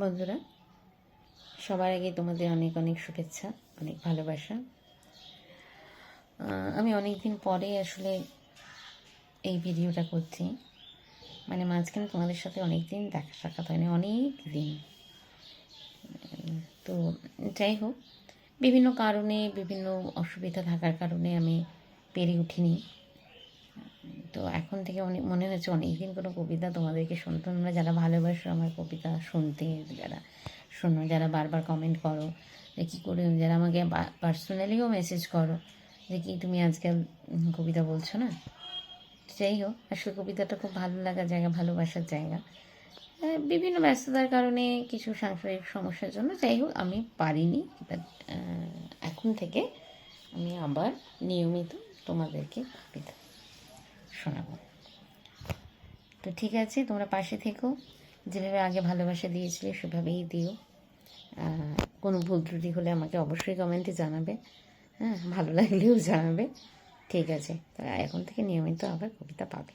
বন্ধুরা, সবার আগে তোমাদের অনেক অনেক শুভেচ্ছা, অনেক ভালোবাসা। আমি অনেক দিন পরে আসলে এই ভিডিওটা করছি। মানে মাঝখানে তোমাদের সাথে অনেক দিন দেখা সাক্ষাৎ হয়নি অনেক দিন তো যাই হোক, বিভিন্ন কারণে, বিভিন্ন অসুবিধা থাকার কারণে আমি পেরে উঠিনি। তো এখন থেকে অনেক মনে হচ্ছে অনেকদিন কোনো কবিতা তোমাদেরকে শুনতে তোমরা যারা ভালোবাসো আমার কবিতা শুনতে, যারা শোনো, যারা বারবার কমেন্ট করো যে কী করে, যারা আমাকে পার্সোনালিও মেসেজ করো যে কি তুমি আজকাল কবিতা বলছো না? যাই হোক, আসলে কবিতাটা খুব ভালো লাগার জায়গা, ভালোবাসার জায়গা। বিভিন্ন ব্যস্ততার কারণে কিছু সাংসারিক সমস্যার জন্য যাই হোক, আমি পারিনি বাট এখন থেকে আমি আবার নিয়মিত তোমাদেরকে কবিতা শোনাবো। তো ঠিক আছে, তোমরা পাশে থেকো। যেভাবে আগে ভালোবাসা দিয়েছিলে, সেভাবেই দিও। কোনো ভুল ত্রুটি হলে আমাকে অবশ্যই কমেন্টে জানাবে। হ্যাঁ ভালো লাগলেও জানাবে। ঠিক আছে তারা এখন থেকে নিয়মিত আবার কবিতা পাবে।